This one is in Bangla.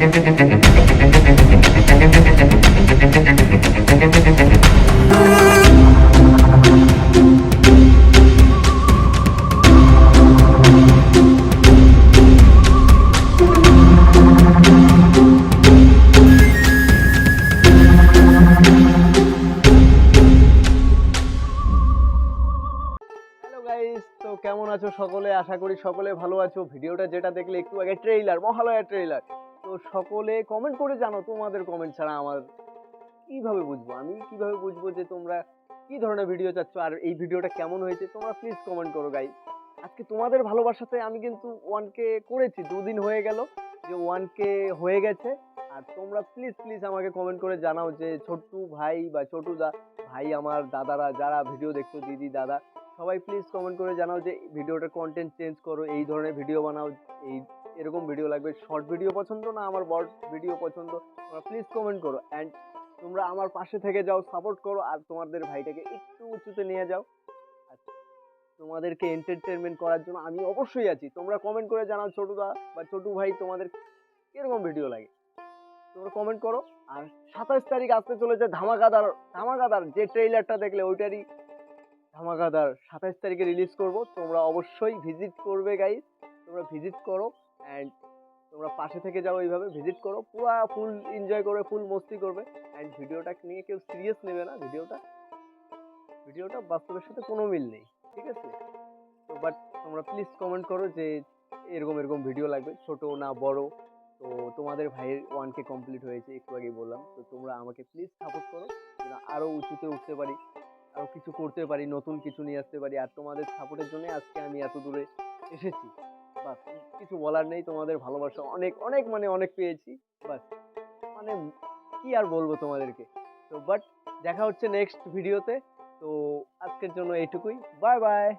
তো কেমন আছো সকলে? আশা করি সকলে ভালো আছো। ভিডিওটা যেটা দেখলে একটু আগে ট্রেইলার মহালয়া ট্রেইলার তো সকলে কমেন্ট করে জানো তোমাদের কমেন্ট ছাড়া আমার কীভাবে বুঝব? আমি কীভাবে বুঝব যে তোমরা কি ধরনের ভিডিও চাচ্ছ? আর এই ভিডিওটা কেমন হয়েছে? তোমরা প্লিজ কমেন্ট করো গাইস আজকে তোমাদের ভালোবাসাতে আমি কিন্তু ওয়ান কে করেছি। দুদিন হয়ে গেল যে ওয়ান কে হয়ে গেছে। আর তোমরা প্লিজ প্লিজ আমাকে কমেন্ট করে জানাও যে ছোট্টু ভাই বা ছোটু দা, ভাই আমার দাদারা যারা ভিডিও দেখছ, দিদি দাদা, সবাই প্লিজ কমেন্ট করে জানাও যে ভিডিওটার কন্টেন্ট চেঞ্জ করো, এই ধরনের ভিডিও বানাও, এই এরকম ভিডিও লাগবে। শর্ট ভিডিও পছন্দ না আমার বড় ভিডিও পছন্দ? তোমরা প্লিজ কমেন্ট করো। অ্যান্ড তোমরা আমার পাশে থেকে যাও সাপোর্ট করো আর তোমাদের ভাইটাকে একটু উঁচুতে নিয়ে যাও। তোমাদেরকে এন্টারটেনমেন্ট করার জন্য আমি অবশ্যই আছি। তোমরা কমেন্ট করে জানাও ছোটুদা বা ছোটু ভাই তোমাদের কীরকম ভিডিও লাগে। তোমরা কমেন্ট করো। আর সাতাশ তারিখ আসতে চলেছে ধামাকাদার ধামাকাদার যে ট্রেইলারটা দেখলে ওইটারই ধামাকাদার সাতাশ তারিখে রিলিজ করব। তোমরা অবশ্যই ভিজিট করবে গাইস তোমরা ভিজিট করো। অ্যান্ড তোমরা পাশে থেকে যাও এইভাবে ভিজিট করো, পুরো ফুল এনজয় করবে ফুল মস্তি করবে। অ্যান্ড ভিডিওটা নিয়ে কেউ সিরিয়াস নেবে না, ভিডিওটা ভিডিওটা বাস্তবের সাথে কোনো মিল নেই, ঠিক আছে? তো বাট তোমরা প্লিজ কমেন্ট করো যে এরকম এরকম ভিডিও লাগবে, ছোট না বড়। তো তোমাদের ভাইয়ের ওয়ান কে কমপ্লিট হয়েছে, একটু আগেই বললাম। তো তোমরা আমাকে প্লিজ সাপোর্ট করো আরও উঁচুতে উঠতে পারি আরও কিছু করতে পারি, নতুন কিছু নিয়ে আসতে পারি। আর তোমাদের সাপোর্টের জন্য আজকে আমি এত দূরে এসেছি। বাস, কিছু বলার নেই, তোমাদের ভালোবাসা অনেক অনেক মানে অনেক পেয়েছি, বাস। মানে কি আর বলব তোমাদেরকে? তো বাট দেখা হচ্ছে নেক্সট ভিডিওতে তো আজকের জন্য এইটুকুই। Bye bye